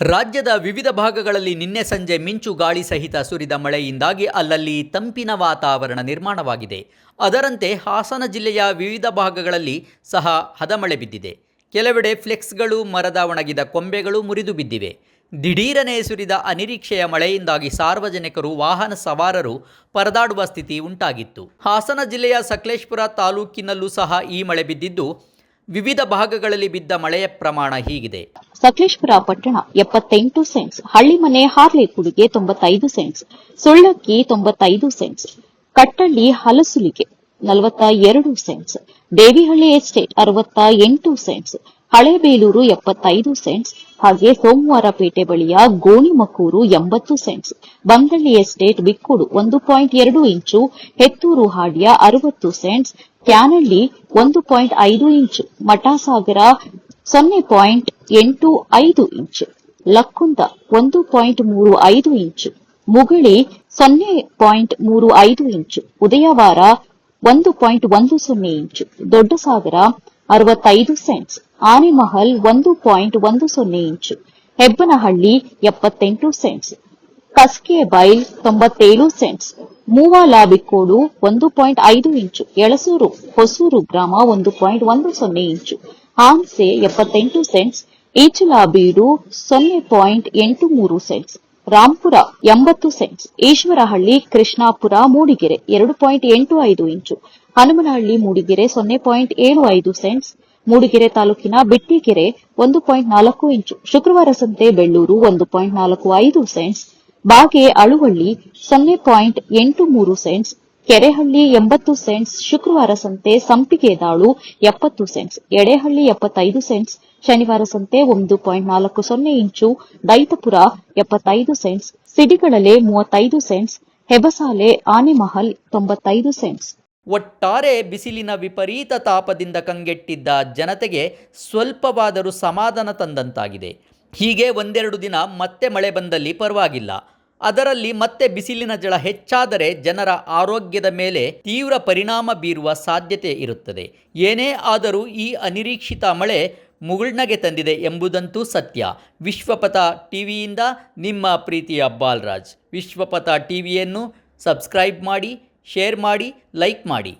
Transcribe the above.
ರಾಜ್ಯದ ವಿವಿಧ ಭಾಗಗಳಲ್ಲಿ ನಿನ್ನೆ ಸಂಜೆ ಮಿಂಚು ಗಾಳಿ ಸಹಿತ ಸುರಿದ ಮಳೆಯಿಂದಾಗಿ ಅಲ್ಲಲ್ಲಿ ತಂಪಿನ ವಾತಾವರಣ ನಿರ್ಮಾಣವಾಗಿದೆ. ಅದರಂತೆ ಹಾಸನ ಜಿಲ್ಲೆಯ ವಿವಿಧ ಭಾಗಗಳಲ್ಲಿ ಸಹ ಹದಮಳೆ ಬಿದ್ದಿದೆ. ಕೆಲವೆಡೆ ಫ್ಲೆಕ್ಸ್ಗಳು ಮರದ ಒಣಗಿದ ಕೊಂಬೆಗಳು ಮುರಿದು ಬಿದ್ದಿವೆ. ದಿಢೀರನೆ ಸುರಿದ ಅನಿರೀಕ್ಷೆಯ ಮಳೆಯಿಂದಾಗಿ ಸಾರ್ವಜನಿಕರು, ವಾಹನ ಸವಾರರು ಪರದಾಡುವ ಸ್ಥಿತಿ ಉಂಟಾಗಿತ್ತು. ಹಾಸನ ಜಿಲ್ಲೆಯ ಸಕಲೇಶ್ಪುರ ತಾಲೂಕಿನಲ್ಲೂ ಸಹ ಈ ಮಳೆ ಬಿದ್ದಿದ್ದು ವಿವಿಧ ಭಾಗಗಳಲ್ಲಿ ಬಿದ್ದ ಮಳೆಯ ಪ್ರಮಾಣ ಹೀಗಿದೆ. ಸಕಲೇಶ್ಪುರ ಪಟ್ಟಣ ಎಪ್ಪತ್ತೆಂಟು ಸೆಂಟ್ಸ್, ಹಳ್ಳಿಮನೆ ಹಾರ್ಲೆ ಕುಡಿಗೆ ತೊಂಬತ್ತೈದು ಸೆಂಟ್ಸ್, ಸುಳ್ಳಕ್ಕಿ ತೊಂಬತ್ತೈದು ಸೆಂಟ್ಸ್, ಕಟ್ಟಳ್ಳಿ ಹಲಸುಲಿಗೆ ನಲವತ್ತ ಎರಡು ಸೆಂಟ್ಸ್, ದೇವಿಹಳ್ಳಿ ಎಸ್ಟೇಟ್ ಅರವತ್ತ ಎಂಟು ಸೆಂಟ್ಸ್ ಹಳೇಬೇಲೂರು ಎಪ್ಪತ್ತೈದು ಸೆಂಟ್ಸ್ ಹಾಗೆ ಸೋಮವಾರಪೇಟೆ ಬಳಿಯ ಗೋಣಿಮಕ್ಕೂರು ಎಂಬತ್ತು ಸೆಂಟ್ಸ್ ಬಂಗಳ್ಳಿ ಎಸ್ಟೇಟ್ ಬಿಕ್ಕುಡು ಒಂದು ಪಾಯಿಂಟ್ ಎರಡು ಇಂಚು, ಹೆತ್ತೂರು ಹಾಡ್ಯ ಅರವತ್ತು ಸೆಂಟ್ಸ್ ಕ್ಯಾನಳ್ಳಿ ಒಂದು ಪಾಯಿಂಟ್ ಐದು ಇಂಚು, ಮಠಸಾಗರ ಸೊನ್ನೆ ಪಾಯಿಂಟ್ ಎಂಟು ಐದು ಇಂಚು, ಲಕ್ಕುಂದ ಒಂದು ಪಾಯಿಂಟ್ ಮೂರು ಐದು ಇಂಚು, ಮುಗಳಿ ಸೊನ್ನೆ ಪಾಯಿಂಟ್ ಮೂರು ಐದು ಇಂಚು, ಉದಯವಾರ ಒಂದು ಪಾಯಿಂಟ್ ಒಂದು ಸೊನ್ನೆ ಇಂಚು ದೊಡ್ಡ ಸಾಗರ ಅರವತ್ತೈದು ಸೆಂಟ್ಸ್ ಆನೆಮಹಲ್ ಒಂದು ಪಾಯಿಂಟ್ ಒಂದು ಸೊನ್ನೆ ಇಂಚು, ಹೆಬ್ಬನಹಳ್ಳಿ ಎಪ್ಪತ್ತೆಂಟು ಸೆಂಟ್ಸ್ ಕಸ್ಕೆ ಬೈಲ್ ತೊಂಬತ್ತೇಳು ಸೆಂಟ್ಸ್, ಮೂವಾಲಾಬಿಕೋಡು ಒಂದು ಪಾಯಿಂಟ್ ಐದು ಇಂಚು, ಎಳಸೂರು ಹೊಸೂರು ಗ್ರಾಮ ಒಂದು ಪಾಯಿಂಟ್ ಒಂದು ಸೊನ್ನೆ ಇಂಚು ಆನ್ಸೆ ಎಪ್ಪತ್ತೆಂಟು ಸೆಂಟ್ಸ್, ಈಚಲಾಬೀಡು ಸೊನ್ನೆ ಪಾಯಿಂಟ್ ಎಂಟು ಮೂರು ಸೆಂಟ್ಸ್, ರಾಂಪುರ ಎಂಬತ್ತು ಸೆಂಟ್ಸ್, ಈಶ್ವರಹಳ್ಳಿ ಕೃಷ್ಣಾಪುರ ಮೂಡಿಗೆರೆ ಎರಡು ಪಾಯಿಂಟ್ ಎಂಟು ಐದು ಇಂಚು, ಹನುಮನಹಳ್ಳಿ ಮೂಡಿಗೆರೆ ಸೊನ್ನೆ ಪಾಯಿಂಟ್ ಏಳು ಐದು ಸೆಂಟ್ಸ್ ಮೂಡಿಗೆರೆ ತಾಲೂಕಿನ ಬಿಟ್ಟಿಗೆರೆ ಒಂದು ಪಾಯಿಂಟ್ ನಾಲ್ಕು ಇಂಚು, ಶುಕ್ರವಾರ ಸಂತೆ ಬೆಳ್ಳೂರು ಒಂದು ಪಾಯಿಂಟ್ ನಾಲ್ಕು ಐದು ಸೆಂಟ್ಸ್, ಬಾಗೆ ಅಳುವಳ್ಳಿ ಸೊನ್ನೆ ಪಾಯಿಂಟ್ ಎಂಟು ಮೂರು ಸೆಂಟ್ಸ್, ಕೆರೆಹಳ್ಳಿ ಎಂಬತ್ತು ಸೆಂಟ್ಸ್, ಶುಕ್ರವಾರ ಸಂತೆ ಸಂಪಿಗೆದಾಳು ಎಪ್ಪತ್ತು ಸೆಂಟ್ಸ್, ಎಡೆಹಳ್ಳಿ ಎಪ್ಪತ್ತೈದು ಸೆಂಟ್ಸ್, ಶನಿವಾರ ಸಂತೆ ಒಂದು ಪಾಯಿಂಟ್ ನಾಲ್ಕು ಸೊನ್ನೆ ಇಂಚು, ದೈತಪುರ ಎಪ್ಪತ್ತೈದು ಸೆಂಟ್ಸ್ ಸಿಡಿಗಳಲೆ ಮೂವತ್ತೈದು ಸೆಂಟ್ಸ್, ಹೆಬಸಾಲೆ ಆನೆಮಹಲ್ ತೊಂಬತ್ತೈದು ಸೆಂಟ್ಸ್. ಒಟ್ಟಾರೆ ಬಿಸಿಲಿನ ವಿಪರೀತ ತಾಪದಿಂದ ಕಂಗೆಟ್ಟಿದ್ದ ಜನತೆಗೆ ಸ್ವಲ್ಪವಾದರೂ ಸಮಾಧಾನ ತಂದಂತಾಗಿದೆ. ಹೀಗೆ ಒಂದೆರಡು ದಿನ ಮತ್ತೆ ಮಳೆ ಬಂದಲ್ಲಿ ಪರವಾಗಿಲ್ಲ. ಅದರಲ್ಲಿ ಮತ್ತೆ ಬಿಸಿಲಿನ ಜಳ ಹೆಚ್ಚಾದರೆ ಜನರ ಆರೋಗ್ಯದ ಮೇಲೆ ತೀವ್ರ ಪರಿಣಾಮ ಬೀರುವ ಸಾಧ್ಯತೆ ಇರುತ್ತದೆ. ಏನೇ ಆದರೂ ಈ ಅನಿರೀಕ್ಷಿತ ಮಳೆ ಮುಗುಳ್ನಗೆ ತಂದಿದೆ ಎಂಬುದಂತೂ ಸತ್ಯ. ವಿಶ್ವಪಥ ಟಿವಿಯಿಂದ ನಿಮ್ಮ ಪ್ರೀತಿಯ ಬಾಲ್ರಾಜ್. ವಿಶ್ವಪಥ ಟಿವಿಯನ್ನು ಸಬ್ಸ್ಕ್ರೈಬ್ ಮಾಡಿ ಶೇರ್ ಮಾಡಿ ಲೈಕ್ ಮಾಡಿ.